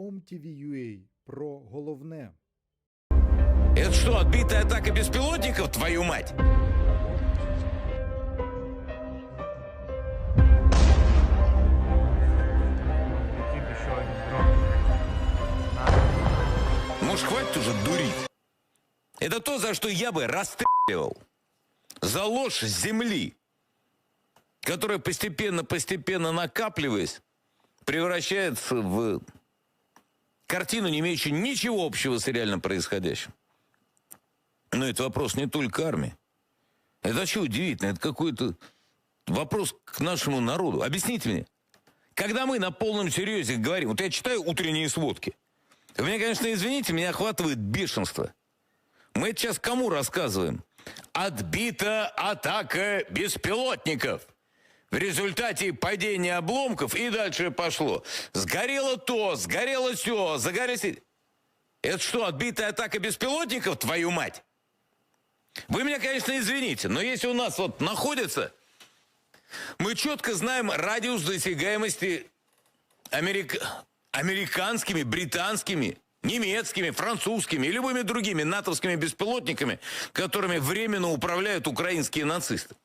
OMTV.ua про головне. Это что, отбитая атака беспилотников, твою мать? Может, хватит уже дурить? Это то, за что я бы расстреливал. За ложь земли, которая постепенно-постепенно накапливаясь, превращается в картину, не имеющую ничего общего с реально происходящим. Но это вопрос не только армии. Это вообще удивительно. Это какой-то вопрос к нашему народу. Объясните мне. Когда мы на полном серьезе говорим, вот я читаю утренние сводки, вы меня, конечно, извините, меня охватывает бешенство. Мы это сейчас кому рассказываем? Отбита атака беспилотников. В результате падения обломков и дальше пошло. Сгорело то, сгорело все, загорелось... Это что, отбитая атака беспилотников, твою мать? Вы меня, конечно, извините, но если у нас вот находится... Мы четко знаем радиус досягаемости америк- американскими, британскими, немецкими, французскими и любыми другими натовскими беспилотниками, которыми временно управляют украинские нацисты.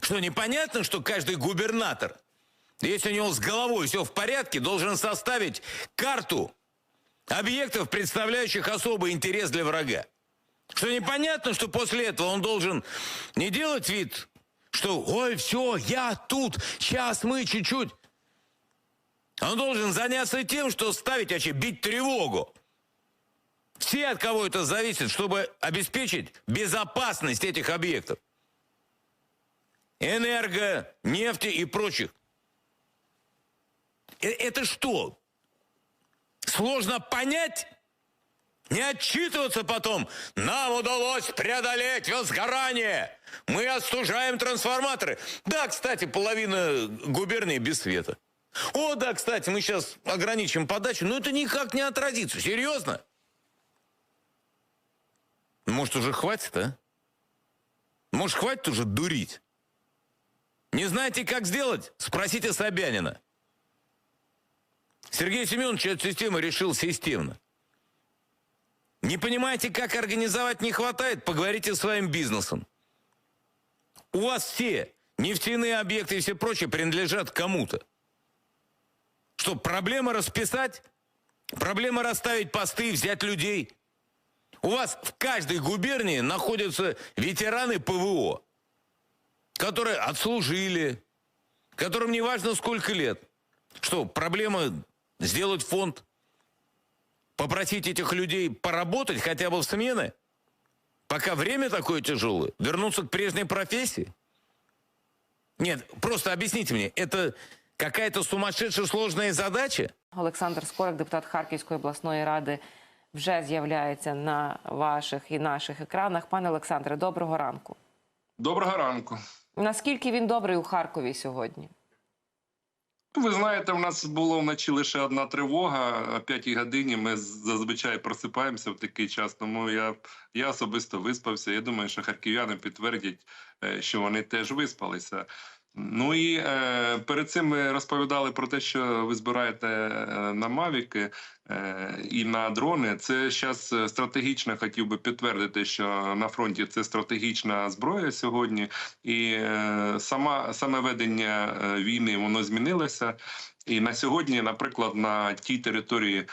Что, непонятно, что каждый губернатор, если у него с головой все в порядке, должен составить карту объектов, представляющих особый интерес для врага? Что непонятно, что после этого он должен не делать вид, что «Ой, все, я тут, сейчас мы чуть-чуть». Он должен заняться тем, что ставить, вообще бить тревогу. Все, от кого это зависит, чтобы обеспечить безопасность этих объектов. Энерго, нефти и прочих. Э- Это что? Сложно понять? Не отчитываться потом. Нам удалось преодолеть возгорание. Мы остужаем трансформаторы. Да, кстати, половина губернии без света. О, да, кстати, мы сейчас ограничим подачу, но это никак не отразится. Серьезно? Может, уже хватит, а? Может, хватит уже дурить? Не знаете, как сделать? Спросите Собянина. Сергей Семенович эту систему решил системно. Не понимаете, как организовать не хватает? Поговорите с своим бизнесом. У вас все нефтяные объекты и все прочее принадлежат кому-то. Что, проблема расписать? Проблема расставить посты, взять людей? У вас в каждой губернии находятся ветераны ПВО, которые отслужили, которым не важно сколько лет. Что, проблема сделать фонд? Попросить этих людей поработать хотя бы в смены? Пока время такое тяжелое? Вернуться к прежней профессии? Нет, просто объясните мне, это какая-то сумасшедшая сложная задача? Олександр Скорик, депутат Харківської обласної ради, вже з'являється на ваших і наших екранах. Пане Олександре, доброго ранку. Доброго ранку. Наскільки він добрий у Харкові сьогодні? Ви знаєте, в нас було вночі лише одна тривога. О п'ятій годині ми зазвичай просипаємося в такий час. Тому я, я особисто виспався. Я думаю, що харків'яни підтвердять, е, що вони теж виспалися. Ну і е, перед цим ми розповідали про те, що ви збираєте е, на мавіки і на дрони. Це зараз стратегічно хотів би підтвердити, що на фронті це стратегічна зброя сьогодні, і е, сама саме ведення е, війни воно змінилося. І на сьогодні, наприклад, на тій території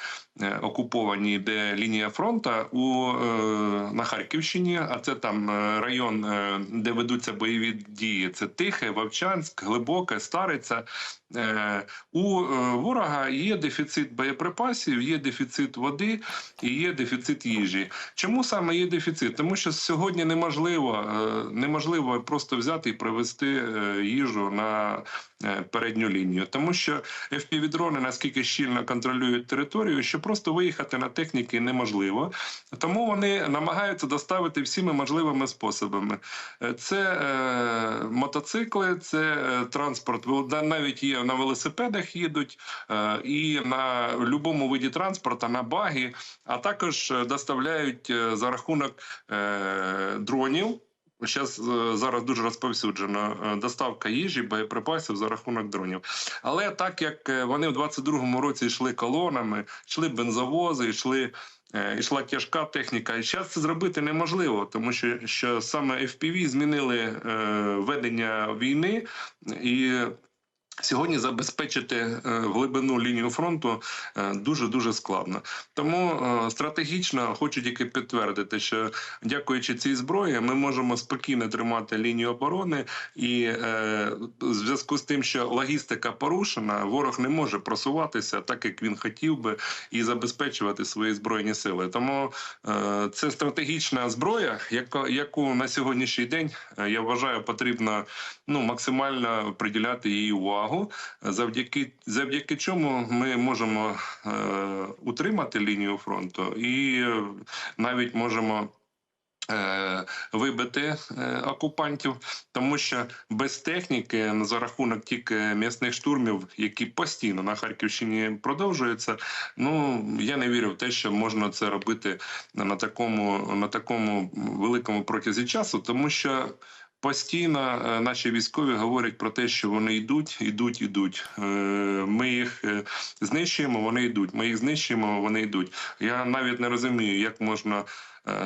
е, окупованій, де лінія фронту у е, на Харківщині, а це там е, район, е, де ведуться бойові дії. Це Тихе, Вовчанськ, Глибоке, Стариця. Е, у е, ворога є дефіцит боєприпасів, є дефіцит води і є дефіцит їжі. Чому саме є дефіцит? Тому що сьогодні неможливо, е, неможливо просто взяти і привезти їжу на передню лінію, тому що FPV-дрони наскільки щільно контролюють територію, що просто виїхати на техніки неможливо. Тому вони намагаються доставити всіми можливими способами. Це е, мотоцикли, це транспорт. Навіть є на велосипедах їдуть, е, і на будь-якому виді транспорту, на баги, а також е, доставляють е, за рахунок дронів. Зараз зараз дуже розповсюджена доставка їжі, боєприпасів за рахунок дронів. Але так як вони в 22-му році йшли колонами, йшли бензовози, йшли. Йшла тяжка техніка, і зараз це зробити неможливо, тому що, що саме FPV змінили е, ведення війни, і сьогодні забезпечити е, глибину лінію фронту дуже дуже складно. Тому е, стратегічно хочу тільки підтвердити, що дякуючи цій зброї, ми можемо спокійно тримати лінію оборони, і е, в зв'язку з тим, що логістика порушена, ворог не може просуватися так, як він хотів би, і забезпечувати свої збройні сили. Тому це стратегічна зброя, яку на сьогоднішній день я вважаю потрібно ну максимально приділяти їй увагу, завдяки завдяки чому ми можемо е, утримати лінію фронту і е, навіть можемо. е, Вибити е, окупантів, тому що без техніки за рахунок тільки м'ясних штурмів, які постійно на Харківщині продовжуються. Ну я не вірю в те, що можна це робити на такому на такому великому протязі часу, тому що Постійно е, наші військові говорять про те, що вони йдуть, йдуть, йдуть. Е, Ми їх е, знищуємо, вони йдуть. Ми їх знищуємо, вони йдуть. Я навіть не розумію, як можна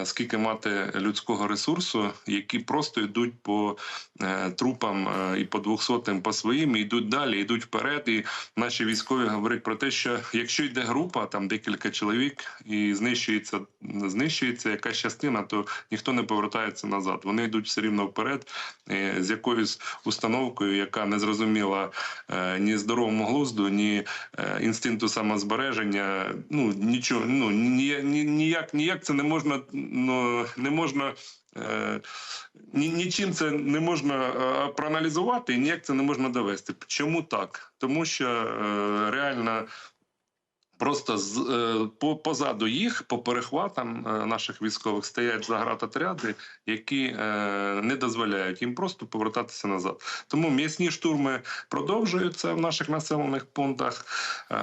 скільки мати людського ресурсу, які просто йдуть по е, трупам е, і по двохсотим по своїм, і йдуть далі, йдуть вперед. І наші військові говорять про те, що якщо йде група, там декілька чоловік, і знищується, знищується якась частина, то ніхто не повертається назад. Вони йдуть все рівно вперед е, з якоюсь установкою, яка не зрозуміла е, ні здоровому глузду, ні е, інстинкту самозбереження. Ну нічого, ну ні, ні, ніяк, ніяк це не можна, ну не можна. е, нічим це не можна е, проаналізувати і ніяк це не можна довести. Чому так? Тому що е, реально просто з, е, по, позаду їх, по перехватам е, наших військових, стоять заградотряди, які е, не дозволяють їм просто повертатися назад. Тому м'ясні штурми продовжуються в наших населених пунктах,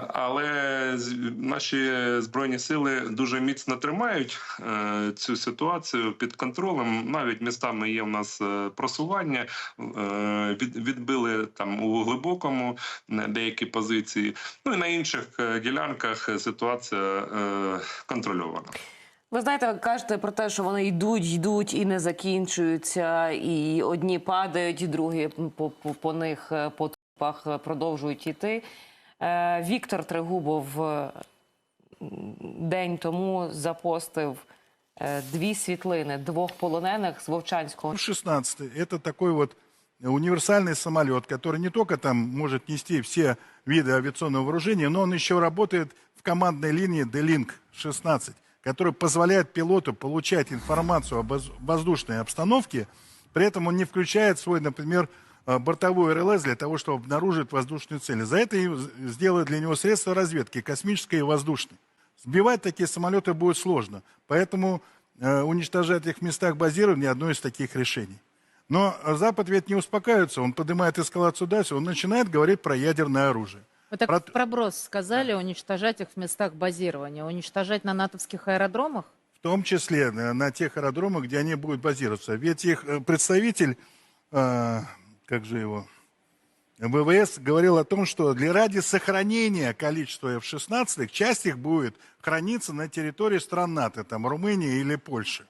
але наші збройні сили дуже міцно тримають цю ситуацію під контролем. Навіть містами є в нас просування, відбили там у глибокому деякі позиції. Ну і на інших ділянках е, ситуація е, контрольована. Ви знаєте, кажете про те, що вони йдуть, йдуть і не закінчуються, і одні падають, і другі по, по, по них е, по трупах е, продовжують йти. Е, Віктор Трегубов день тому запостив е, дві світлини двох полонених з Вовчанського. Су-16 – это такой вот универсальный самолет, который не только там может нести все виды авиационного вооружения, но он еще работает в командной линии D-Link-16, который позволяет пилоту получать информацию об воз- воздушной обстановке, при этом он не включает свой, например, э, бортовой РЛС для того, чтобы обнаружить воздушные цели. За это сделают для него средства разведки, космической и воздушной. Сбивать такие самолеты будет сложно, поэтому э, уничтожать их в местах базирования – одно из таких решений. Но Запад ведь не успокаивается, он поднимает эскалацию дальше, он начинает говорить про ядерное оружие. Вы так Про- проброс сказали уничтожать их в местах базирования. Уничтожать на натовских аэродромах? В том числе на тех аэродромах, где они будут базироваться. Ведь их э, представитель, э, как же его, ВВС говорил о том, что для ради сохранения количества F-16, часть их будет храниться на территории стран НАТО, там Румынии или Польши.